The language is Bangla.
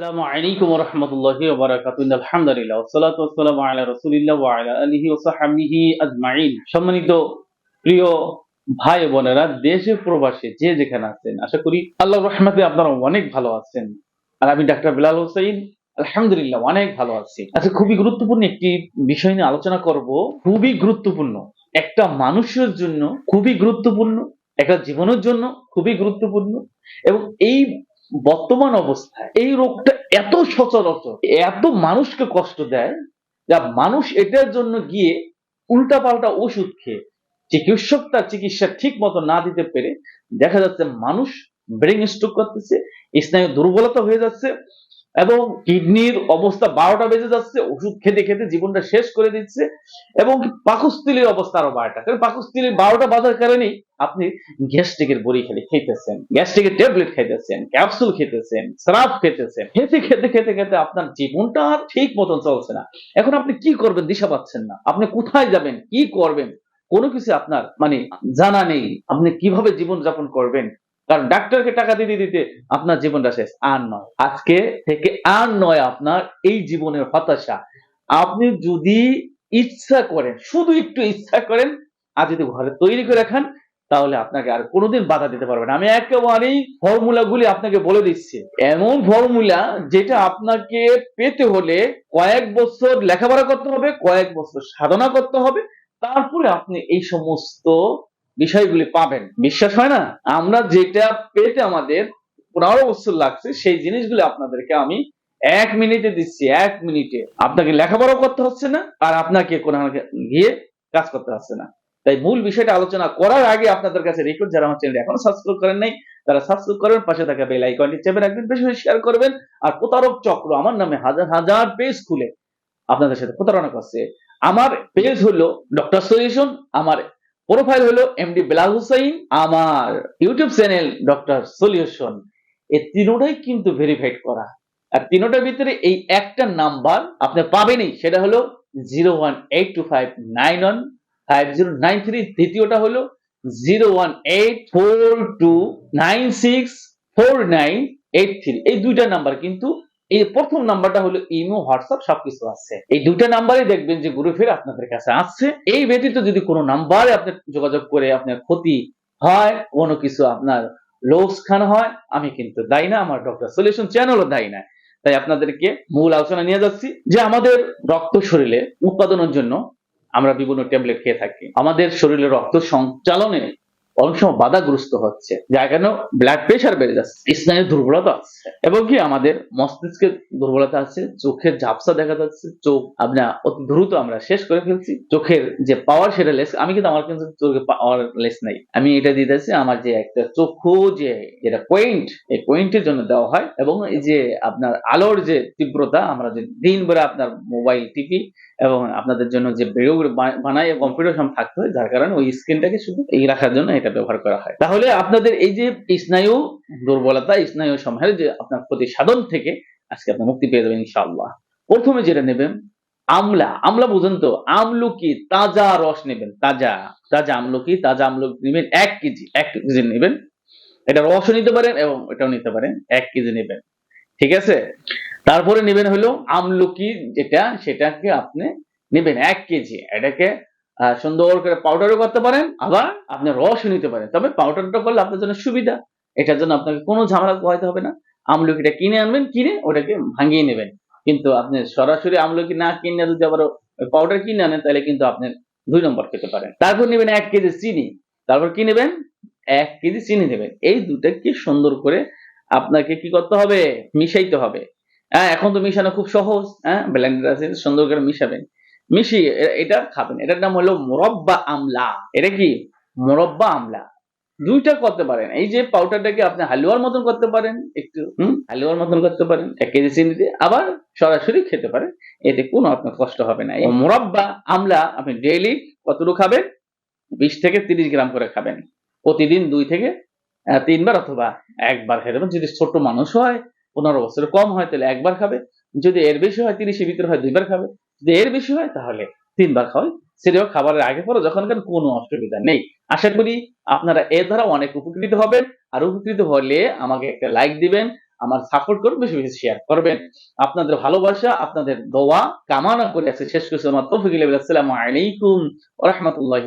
আসসালামু আলাইকুম রাহমাতুল্লাহি ওয়া বারাকাতুহু। ইন্নাল হামদুলিল্লাহ ওয়া সলাতু ওয়া সালামু আলা রাসূলিল্লাহ ওয়া আলা আলিহি ওয়া সাহবিহি আজমাইন। সম্মানিত প্রিয় ভাই বোনেরা, দেশে প্রবাসে যে যেখানে আছেন, আশা করি আল্লাহর রহমতে আপনারা অনেক ভালো আছেন। আর আমি ডাক্তার বিলাল হোসেন আলহামদুলিল্লাহ অনেক ভালো আছি। আচ্ছা খুবই গুরুত্বপূর্ণ একটি বিষয় নিয়ে আলোচনা করব। খুবই গুরুত্বপূর্ণ। একটা মানুষের জন্য খুবই গুরুত্বপূর্ণ, একটা জীবনের জন্য খুবই গুরুত্বপূর্ণ এবং এই বর্তমান অবস্থায় এই রোগটা এত সচরাচর, এত মানুষকে কষ্ট দেয় যা মানুষ এটার জন্য গিয়ে উল্টাপাল্টা ওষুধ খেয়ে চিকিৎসক তার চিকিৎসা ঠিক মতো না দিতে পেরে দেখা যাচ্ছে মানুষ ব্রেন স্ট্রোক করতেছে, স্নায়ু দুর্বলতা হয়ে যাচ্ছে এবং কিডনির অবস্থা বারোটা বেজে যাচ্ছে, ওষুধ খেতে খেতে জীবনটা শেষ করে দিচ্ছে এবং পাকস্থলীর অবস্থা আরও বারোটা। কারণ পাকস্থলীর বারোটা বাজার কারণেই আপনি গ্যাস্ট্রিকের বড়ি খেলে খেতেছেন, গ্যাস্ট্রিকের ট্যাবলেট খেতেছেন, ক্যাপসুল খেতেছেন স্রাফ খেতেছেন, খেতে খেতে খেতে খেতে আপনার জীবনটা আর ঠিক মতন চলছে না। এখন আপনি কি করবেন দিশা পাচ্ছেন না। আপনি কোথায় যাবেন, কি করবেন, কোনো কিছু আপনার মানে জানা নেই। আপনি কীভাবে জীবন যাপন করবেন কারণ ডাক্তারকে টাকা দিতে দিতে আপনার জীবনটা শেষ। আর নয়, আজকে থেকে আর নয় আপনার এই জীবনের হতাশা। আপনি যদি ইচ্ছা করেন, শুধু একটু ইচ্ছা করেন, আর যদি ঘরে তৈরি করে রাখেন তাহলে আপনাকে আর কোনোদিন বাধা দিতে পারবে না। আমি একেবারেই ফর্মুলা গুলি আপনাকে বলে দিচ্ছি। এমন ফর্মুলা যেটা আপনাকে পেতে হলে কয়েক বছর লেখাপড়া করতে হবে, কয়েক বছর সাধনা করতে হবে, তারপরে আপনি এই সমস্ত বিষয়গুলি পাবেন। বিশ্বাস হয় না? আমরা যেটা পেতে আমাদের পনেরো বছর লাগছে, সেই জিনিসগুলো আপনাদেরকে আমি এক মিনিটে দিচ্ছি, এক মিনিটে। আপনাকে লেখাপড়াও করতে হচ্ছে না, আর আপনাকে কোনো গিয়ে কাজ করতে হচ্ছে না। তাই মূল বিষয়টা আলোচনা করার আগে আপনাদের কাছে রিকোয়েস্ট যারা আমার চ্যানেল এখনও সাবস্ক্রাইব করেন নাই, তারা সাবস্ক্রাইব করবেন পাশে থাকা বেল আইকনটি চেপে রাখবেন, বেশি বেশি শেয়ার করবেন, আর প্রতারক চক্র আমার নামে হাজার হাজার পেজ খুলে আপনাদের সাথে প্রতারণা করছে। আমার পেজ হলো ডক্টর সলিউশন আমার প্রোফাইল হলো এমডি বেলাল হুসাইন আমার ইউটিউব চ্যানেল ডক্টর সলিউশন এই তিনোটাই কিন্তু ভেরিফাইড করা। আর তিনোটার ভিতরে এই একটা নাম্বার আপনি পাবেনই, সেটা হলো zero one eight two five nine one five zero nine three দ্বিতীয়টা হলো zero one eight four two nine six four nine eight three এই দুইটা নাম্বার কিন্তু এই প্রথম নাম্বারটা হলো ইমো, হোয়াটসঅ্যাপ, সবকিছু আছে। এই দুইটা নাম্বারে দেখবেন যে গ্রুপের আপনাদের কাছে আছে। এই ব্যতীত যদি কোনো নাম্বারে আপনি যোগাযোগ করে আপনার ক্ষতি হয়, কোনো কিছু আপনার লোকসান হয়, আমি কিন্তু দায়ী না, আমার ডক্টর সলিউশন চ্যানেলও দায়ী না। তাই আপনাদেরকে মূল আলোচনা নিয়ে যাচ্ছি যে আমাদের রক্ত শরীরে উৎপাদনের জন্য আমরা বিভিন্ন ট্যাবলেট খেয়ে থাকি। আমাদের শরীরে রক্ত সঞ্চালনে অনেক সময় বাধাগ্রস্ত হচ্ছে, যার কারণে ব্লাড প্রেশার বেড়ে যাচ্ছে। স্নায়ুর দুর্বলতা আছে। এবং কি আমাদের মস্তিষ্কে দুর্বলতা আছে, চোখের ঝাপসা দেখা যাচ্ছে, চোখ আপনার অতি দ্রুত আমরা শেষ করে ফেলছি। চোখের যে পাওয়ার সেটা লেস আমি কিন্তু আমার কিন্তু চোখে পাওয়ার লেস নাই। আমি এটা দিতেছি, আমার যে একটা চক্ষু যে, যেটা পয়েন্ট এই পয়েন্টের জন্য দেওয়া হয়। এবং এই যে আপনার আলোর যে তীব্রতা, আমরা যে দিন ভরে আপনার মোবাইল টিপি এবং আপনাদের জন্য যে ভিডিও বানাই কম্পিউটার সামনে থাকতে হয়, যার কারণে ওই স্ক্রিনটাকে শুধু এই রাখার জন্য এটা ব্যবহার করা হয়। তাহলে আপনাদের এই যে স্নায়ু দুর্বলতা, স্নায়ু সমূহের যে আপনার প্রতি সাধন থেকে আজকে আপনি মুক্তি পেয়ে যাবেন ইনশাআল্লাহ। প্রথমে যেটা নেবেন, আমলা। আমলা বুঝেন তো আমলকি তাজা রস নেবেন, তাজা। তাজা আমলকি তাজা আমলকি নেবেন এক কেজি এক কেজি নেবেন। এটা রসও নিতে পারেন এবং এটাও নিতে পারেন, এক কেজি নেবেন। ঠিক আছে? তারপরে নেবেন হলো আমলকি যেটা, সেটাকে আপনি নেবেন এক কেজি। এটাকে সুন্দর করে পাউডারও করতে পারেন, আবার আপনি রসও নিতে পারেন। তবে পাউডারটা করলে আপনার জন্য সুবিধা। এটার জন্য আপনাকে কোনো ঝামেলা পোহাইতে হবে না। আমলকিটা কিনে আনবেন, কিনে ওটাকে ভাঙিয়ে নেবেন। কিন্তু আপনি সরাসরি আমলকি না কিনে যদি আবার পাউডার কিনে আনেন, তাহলে কিন্তু আপনি দুই নম্বর খেতে পারেন। তারপর নেবেন এক কেজি চিনি। তারপর কি নেবেন? এক কেজি চিনি নেবেন। এই দুটাকে সুন্দর করে আপনাকে কি করতে হবে? মিশাইতে হবে। হ্যাঁ এখন তো মিশানো খুব সহজ। হ্যাঁ ব্লেন্ডার আছে, সুন্দর করে মিশাবেন। মিশিয়ে এটা খাবেন। এটার নাম হলো মোরব্বা আমলা। এটা কি? মোরব্বা আমলা। দুইটা করতে পারেন। এই যে পাউডারটাকে আপনি হালুয়ার মতন করতে পারেন, একটু, হুম? হালুয়ার মতন করতে পারেন, এক কেজি চিনি দিয়ে। আবার সরাসরি খেতে পারেন। এতে কোনো আপনার কষ্ট হবে না। মোরব্বা আমলা আপনি ডেইলি কতটুকু খাবেন? বিশ থেকে তিরিশ গ্রাম করে খাবেন। প্রতিদিন দুই থেকে তিনবার অথবা একবার পারেন। যদি ছোট মানুষ হয়, পনেরো বছর কম হয়, তাহলে একবার খাবে। যদি এর বেশি হয়, তিরিশের ভিতরে হয়, দুইবার খাবে। যদি এর বেশি হয়, তাহলে তিনবার খাওয়াই। সেটাও খাবারের আগে পরে, যখন কেন কোনো অসুবিধা নেই। আশা করি আপনারা এর দ্বারা অনেক উপকৃত হবেন। আর উপকৃত হলে আমাকে একটা লাইক দিবেন, আমার সাপোর্ট করবেন বেশি বেশি শেয়ার করবেন। আপনাদের ভালোবাসা, আপনাদের দোয়া কামনা করে আছে শেষ করছি। আমার তৌফিক আসসালামু আলাইকুম রহমতুল্লাহ